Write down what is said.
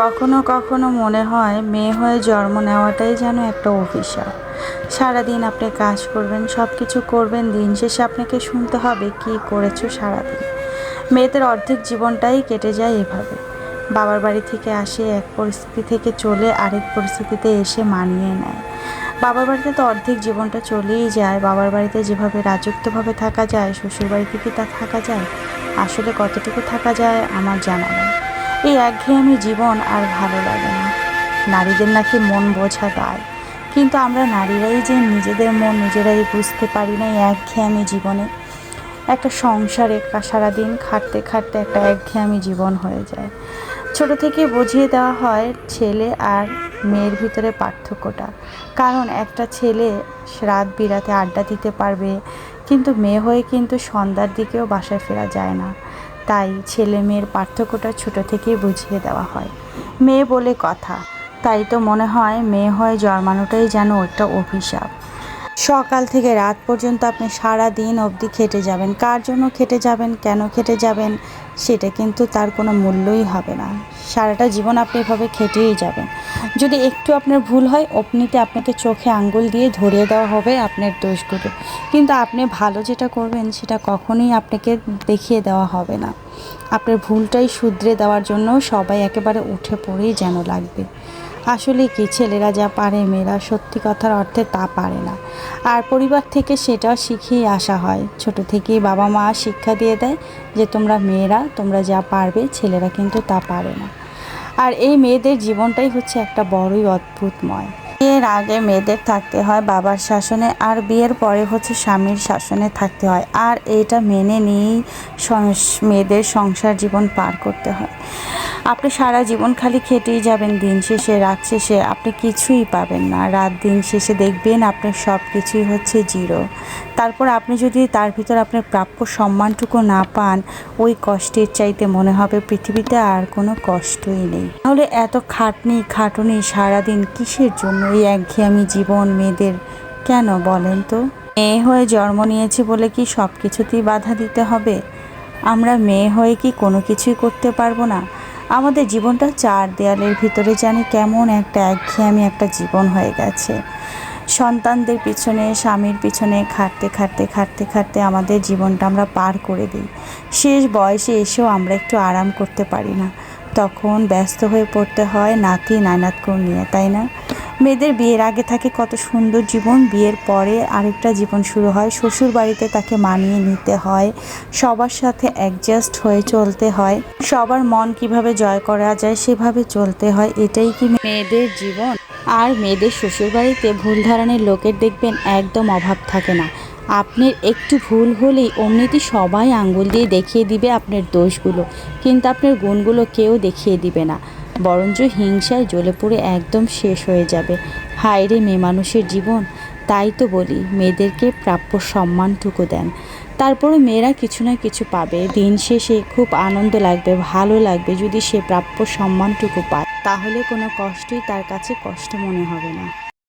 কখনো কখনো মনে হয় মেয়ে হয়ে জন্ম নেওয়াটাই যেন একটা অভিশাপ। সারাদিন আপনি কাজ করবেন সব কিছু করবেন, দিন শেষে আপনাকে শুনতে হবে কি করেছ সারাদিন। মেয়েদের অর্ধেক জীবনটাই কেটে যায় এভাবে। বাবার বাড়ি থেকে আসে, এক পরিস্থিতি থেকে চলে আরেক পরিস্থিতিতে এসে মানিয়ে নেয়। বাবার বাড়িতে তো অর্ধেক জীবনটা চলেই যায়। বাবার বাড়িতে যেভাবে রাজত্বভাবে থাকা যায় শ্বশুর বাড়িতে কি তা থাকা যায়? আসলে কতটুকু থাকা যায় আমার জানা নেই। এই একঘেয়েমি জীবন আর ভালো লাগে না। নারীদের নাকি মন বোঝা দায়। কিন্তু আমরা নারীরাই যে নিজেদের মন নিজেরাই বুঝতে পারি না এই একঘেয়েমি জীবনে। একটা সংসারে সারাদিন খাটতে খাটতে একটা একঘেয়েমি জীবন হয়ে যায়। ছোট থেকে বুঝিয়ে দেওয়া হয়, ছেলে আর মেয়ের ভিতরে পার্থক্যটা। কারণ একটা ছেলে রাত বিরাতে আড্ডা দিতে পারবে, কিন্তু মেয়ে হয়ে কিন্তু সন্ধ্যার দিকেও বাসায় ফেরা যায় না। তাই ছেলে মেয়ের পার্থক্যটা ছোট থেকেই বুঝিয়ে দেওয়া হয়। মেয়ে বলে কথা। তাই তো মনে হয় মেয়ে হয়ে জন্মানোটাই যেন একটা অভিশাপ। সকাল থেকে রাত পর্যন্ত আপনি সারা দিন অবধি খেটে যাবেন। কার জন্য খেটে যাবেন, কেন খেটে যাবেন, সেটা কিন্তু তার কোনো মূল্যই হবে না। সারাটা জীবন আপনি এভাবে খেটেই যাবেন। যদি একটু আপনার ভুল হয়, অপনিতে আপনাকে চোখে আঙ্গুল দিয়ে ধরিয়ে দেওয়া হবে আপনার দোষগুলো। কিন্তু আপনি ভালো যেটা করবেন, সেটা কখনোই আপনাকে দেখিয়ে দেওয়া হবে না। আপনার ভুলটাই শুধরে দেওয়ার জন্য সবাই একেবারে উঠে পড়েই যেন লাগবে। আসলে কি ছেলেরা যা পারে মেয়েরা সত্যি কথার অর্থে তা পারে না। আর পরিবার থেকে সেটা শিখিয়ে আসা হয়। ছোট থেকেই বাবা মা শিক্ষা দিয়ে দেয় যে তোমরা মেয়েরা, তোমরা যা পারবে ছেলেরা কিন্তু তা পারে না। আর এই মেয়েদের জীবনটাই হচ্ছে একটা বড়ই অদ্ভুতময়। বিয়ের আগে মেয়েদের থাকতে হয় বাবার শাসনে, আর বিয়ের পরে হচ্ছে স্বামীর শাসনে থাকতে হয়। আর এটা মেনে নিয়েই মেয়েদের সংসার জীবন পার করতে হয়। আপনি সারা জীবন খালি খেটেই যাবেন, দিন শেষে, রাত শেষে, আপনি কিছুই পাবেন না। রাত দিন শেষে দেখবেন আপনার সব কিছুই হচ্ছে জিরো। তারপর আপনি যদি তার ভিতর আপনার প্রাপ্য সম্মানটুকু না পান, ওই কষ্টের চাইতে মনে হবে পৃথিবীতে আর কোনো কষ্টই নেই। তাহলে এত খাটনি, খাটুনি সারাদিন কিসের জন্য? এই একঘেয়েমি জীবন মেয়েদের কেন বলেন তো? মেয়ে হয়ে জন্ম নিয়েছি বলে কি সব কিছুতেই বাধা দিতে হবে? আমরা মেয়ে হয়ে কি কোনো কিছুই করতে পারব না? আমাদের জীবনটা চার দেয়ালের ভিতরে জানি কেমন একটা একঘেয়েমি একটা জীবন হয়ে গেছে। সন্তানদের পিছনে, স্বামীর পিছনে খাটতে খাটতে খাটতে খাটতে আমাদের জীবনটা আমরা পার করে দিই। শেষ বয়সে এসেও আমরা একটু আরাম করতে পারি না। তখন ব্যস্ত হয়ে পড়তে হয় নাতি নানাতকেও নিয়ে, তাই না? মেয়েদের বিয়ের আগে থাকে কত সুন্দর জীবন, বিয়ের পরে আরেকটা জীবন শুরু হয়। শ্বশুর বাড়িতে তাকে মানিয়ে নিতে হয়। সবার সাথে অ্যাডজাস্ট হয়ে চলতে হয়। সবার মন কীভাবে জয় করা যায় সেভাবে চলতে হয়, এটাই কি মেয়েদের জীবন? আর মেয়েদের শ্বশুর বাড়িতে ভুল ধারণের লোকের দেখবেন একদম অভাব থাকে না। আপনার একটু ভুল হলেই অমনিতে সবাই আঙ্গুল দিয়ে দেখিয়ে দিবে আপনার দোষগুলো। কিন্তু আপনার গুণগুলো কেউ দেখিয়ে দিবে না। বরঞ্চ হিংসায় জ্বলে পুড়ে একদম শেষ হয়ে যাবে। হায় রে মেয়ে মানুষের জীবন। তাই তো বলি, মেয়েদেরকে প্রাপ্য সম্মানটুকু দেন। তারপরে মেয়েরা কিছু না কিছু পাবে। দিন শেষে খুব আনন্দ লাগবে, ভালো লাগবে যদি সে প্রাপ্য সম্মানটুকু পায়। তাহলে কোনো কষ্টই তার কাছে কষ্ট মনে হবে না।